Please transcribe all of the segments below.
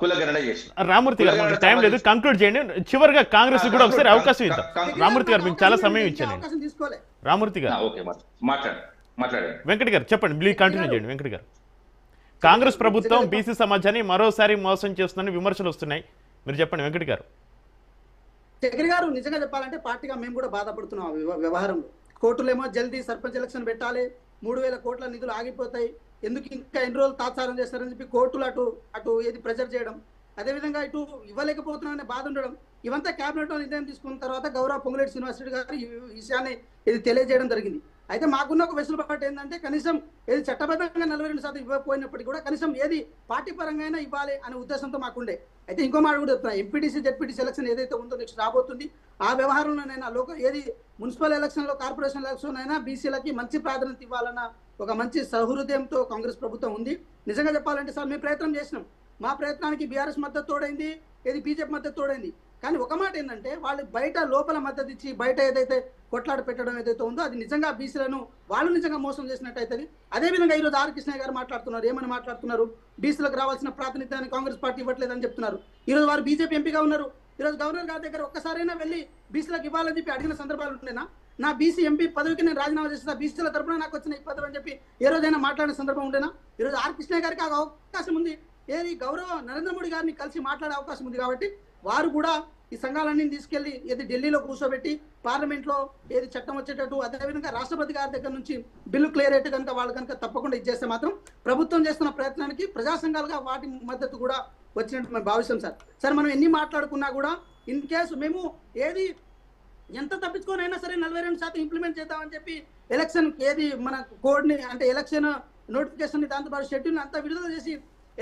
కులగణన చేసిన. రామూర్తి గారు మనకు టైం లేదు కంక్లూడ్ చేయండి. చివరిగా కాంగ్రెస్ కూడా ఒకసారి అవకాశం ఇద్దాం. రామూర్తి గారు మీకు చాలా సమయం ఇచ్చాను రామూర్తి గారు. ఓకే మాట్లాడండి మాట్లాడండి. వెంకట్ గారు చెప్పండి ప్లీజ్ కంటిన్యూ చేయండి వెంకట్ గారు. కాంగ్రెస్ ప్రభుత్వం బీసీ సమాజాన్ని మరోసారి మోసం చేస్తుందని విమర్శలు వస్తున్నాయి. మీరు చెప్పండి వెంకట్ గారు. చక్రి గారు నిజంగా చెప్పాలంటే పార్టీగా మేము కూడా బాధపడుతున్నాం వ్యవహారంలో. కోర్టులేమో జల్దీ సర్పంచ్ ఎలక్షన్ పెట్టాలి. మూడు వేల కోట్ల నిధులు ఆగిపోతాయి. ఎందుకు ఇంకా ఎన్ని రోజులు తాత్సారం చేస్తారని చెప్పి కోర్టులు అటు అటు ఏది ప్రెజర్ చేయడం అదేవిధంగా ఇటు ఇవ్వలేకపోతున్నాం బాధ ఉండడం ఇవంతా కేబినెట్ నిర్ణయం తీసుకున్న తర్వాత గౌరవ పొంగులేటి శ్రీనివాసరెడ్డి గారు ఈ విషయాన్ని ఇది తెలియజేయడం జరిగింది. అయితే మాకున్న ఒక వెసులుబాటు ఏంటంటే కనీసం ఏది చట్టబద్ధంగా నలభై రెండు శాతం ఇవ్వకపోయినప్పటికీ కూడా కనీసం ఏది పార్టీ పరంగా అయినా ఇవ్వాలి అనే ఉద్దేశంతో మాకుండే. అయితే ఇంకో మాట కూడా చెప్తున్నా ఎంపీటీసీ జెడ్పీటీసీ ఎలక్షన్ ఏదైతే ఉందో నెక్స్ట్ రాబోతుంది ఆ వ్యవహారంలోనైనా లోక ఏది మున్సిపల్ ఎలక్షన్లో కార్పొరేషన్ ఎలక్షన్ అయినా బీసీలకి మంచి ప్రాధాన్యత ఇవ్వాలన్న ఒక మంచి సహృదయంతో కాంగ్రెస్ ప్రభుత్వం ఉంది. నిజంగా చెప్పాలంటే సార్ మేము ప్రయత్నం చేసినాం. మా ప్రయత్నానికి బీఆర్ఎస్ మద్దతు తోడైంది ఏది బీజేపీ మద్దతు తోడైంది. కానీ ఒక మాట ఏంటంటే వాళ్ళు బయట లోపల మద్దతు ఇచ్చి బయట ఏదైతే కొట్లాడ పెట్టడం ఏదైతే ఉందో అది నిజంగా బీసీలను వాళ్ళు నిజంగా మోసం చేసినట్టు అవుతుంది అదేవిధంగా ఈరోజు ఆర్ కృష్ణయ్య గారు మాట్లాడుతున్నారు ఏమని మాట్లాడుతున్నారు? బీసీలకు రావాల్సిన ప్రాతినిధ్యాన్ని కాంగ్రెస్ పార్టీ ఇవ్వట్లేదని చెప్తున్నారు. ఈరోజు వారు బీజేపీ ఎంపీగా ఉన్నారు. ఈరోజు గవర్నర్ గారి దగ్గర ఒక్కసారైనా వెళ్ళి బీసీలకు ఇవ్వాలని చెప్పి అడిగిన సందర్భాలు ఉంటేనా నా బీసీ ఎంపీ పదవికి నేను రాజీనామా చేస్తా బీసీల తరపున నాకు వచ్చిన ఈ పదవి అని చెప్పి ఏ రోజైనా మాట్లాడిన సందర్భం ఉండేనా? ఈరోజు ఆర్ కృష్ణ గారికి ఆ అవకాశం ఉంది. ఏది గౌరవ నరేంద్ర మోడీ గారిని కలిసి మాట్లాడే అవకాశం ఉంది కాబట్టి వారు కూడా ఈ సంఘాలన్నీ తీసుకెళ్ళి ఏది ఢిల్లీలో కూర్చోబెట్టి పార్లమెంట్లో ఏది చట్టం వచ్చేటట్టు అదేవిధంగా రాష్ట్రపతి గారి దగ్గర నుంచి బిల్లు క్లియర్ అయితే కనుక వాళ్ళు కనుక తప్పకుండా ఇచ్చేస్తే మాత్రం ప్రభుత్వం చేస్తున్న ప్రయత్నానికి ప్రజా సంఘాలుగా వాటి మద్దతు కూడా వచ్చినట్టు మేము భావిస్తాం సార్. సార్ మనం ఎన్ని మాట్లాడుకున్నా కూడా ఇన్ కేసు మేము ఏది ఎంత తప్పించుకోనైనా సరే నలభై రెండు శాతం ఇంప్లిమెంట్ చేద్దామని చెప్పి ఎలక్షన్ ఏది మన కోడ్ని అంటే ఎలక్షన్ నోటిఫికేషన్ దాంతోపాటు షెడ్యూల్ అంతా విడుదల చేసి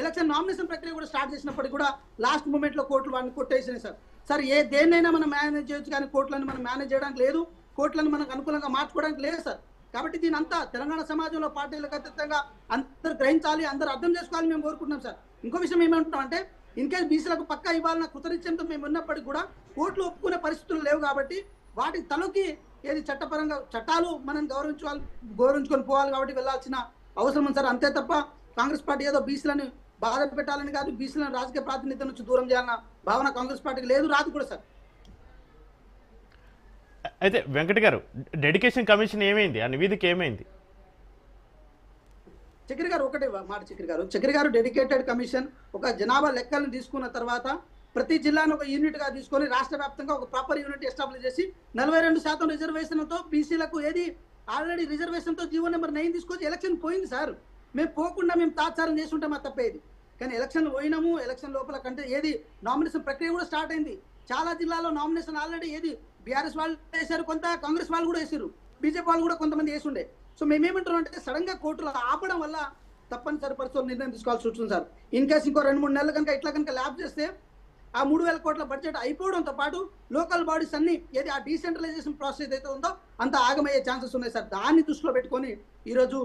ఎలక్షన్ నామినేషన్ ప్రక్రియ కూడా స్టార్ట్ చేసినప్పటికీ కూడా లాస్ట్ మూమెంట్లో కోర్టులు వాడిని కొట్టేసినాయి సార్. సార్ ఏ దేన్నైనా మనం మేనేజ్ చేయొచ్చు కానీ కోర్టులను మనం మేనేజ్ చేయడానికి లేదు. కోర్టులను మనకు అనుకూలంగా మార్చుకోవడానికి లేదు సార్. కాబట్టి దీని అంతా తెలంగాణ సమాజంలో పార్టీలకు అతీతంగా అందరు గ్రహించాలి అందరూ అర్థం చేసుకోవాలని మేము కోరుకుంటున్నాం సార్. ఇంకో విషయం ఏమంటున్నాం అంటే ఇన్కేస్ బీసీలకు పక్కా ఇవ్వాలన్న కృతనిశ్చయంతో మేము ఉన్నప్పటికీ కూడా కోర్టులు ఒప్పుకునే పరిస్థితులు లేవు కాబట్టి వాటి తలకి ఏది చట్టపరంగా చట్టాలు మనం గౌరవించుకోవాలి గౌరవించుకొని పోవాలి కాబట్టి వెళ్ళాల్సిన అవసరం ఉంది సార్. అంతే తప్ప కాంగ్రెస్ పార్టీ ఏదో బీసీలను బాధ పెట్టాలని కాదు బీసీలను రాజకీయ ప్రాతినిధ్యం నుంచి దూరం చేయాలన్న భావన కాంగ్రెస్ పార్టీకి లేదు రాదు కూడా సార్. అయితే వెంకట్ గారు డెడికేషన్ కమిషన్ ఏమైంది? ఆ నివేదిక ఏమైంది? చక్రి గారు ఒకటే మాట చక్రి గారు. చక్రి గారు డెడికేటెడ్ కమిషన్ ఒక జనాభా లెక్కలను తీసుకున్న తర్వాత ప్రతి జిల్లాను ఒక యూనిట్గా తీసుకొని రాష్ట్ర వ్యాప్తంగా ఒక ప్రాపర్ యూనిట్ ఎస్టాబ్లిష్ చేసి నలభై రెండు శాతం రిజర్వేషన్తో బీసీలకు ఏది ఆల్రెడీ రిజర్వేషన్తో జీవో నెంబర్ నైన్ తీసుకొచ్చి ఎలక్షన్ పోయింది సార్. మేము పోకుండా మేము తాత్సారం చేసి మా తప్పేది కానీ ఎలక్షన్ పోయినాము ఎలక్షన్ లోపల కంటే ఏది నామినేషన్ ప్రక్రియ కూడా స్టార్ట్ అయింది. చాలా జిల్లాలో నామినేషన్ ఆల్రెడీ ఏది బీఆర్ఎస్ వాళ్ళు వేశారు కొంత కాంగ్రెస్ వాళ్ళు కూడా వేసారు బీజేపీ వాళ్ళు కూడా కొంతమంది వేసి ఉండే సో మేమేమంటున్నాం అంటే సడన్గా కోర్టులో ఆపడం వల్ల తప్పనిసరి పరిస్థితులు నిర్ణయం తీసుకోవాల్సి వస్తుంది సార్. ఇన్ కేసు ఇంకో రెండు మూడు నెలలు కనుక ఇట్లా కనుక ల్యాబ్ చేస్తే ఆ మూడు వేల కోట్ల బడ్జెట్ అయిపోవడంతో పాటు లోకల్ బాడీస్ అన్ని ఏది ఆ డీసెంట్రలైజేషన్ ప్రాసెస్ ఏదైతే ఉందో అంత ఆగమయ్యే ఛాన్సెస్ ఉన్నాయి సార్. దాన్ని దృష్టిలో పెట్టుకొని ఈరోజు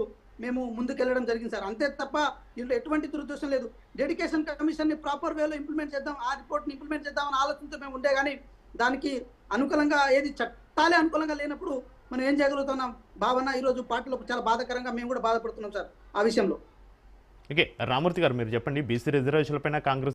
మేము ముందుకెళ్ళడం జరిగింది సార్. అంతే తప్ప దీంట్లో ఎటువంటి దురుద్దేశం లేదు. డెడికేషన్ కమిషన్ని ప్రాపర్ వేలో ఇంప్లిమెంట్ చేద్దాం ఆ రిపోర్ట్ని ఇంప్లిమెంట్ చేద్దామని ఆలోచనతో మేము ఉండే కానీ దానికి అనుకూలంగా ఏది చట్టాలే అనుకూలంగా లేనప్పుడు మనం ఏం చేయగలుగుతున్నాం? భావన ఈరోజు పార్టీలో చాలా బాధాకరంగా మేము కూడా బాధపడుతున్నాం సార్ ఆ విషయంలో. ఓకే. రామూర్తి గారు మీరు చెప్పండి. బీసీ రిజర్వేషన్ల పైన కాంగ్రెస్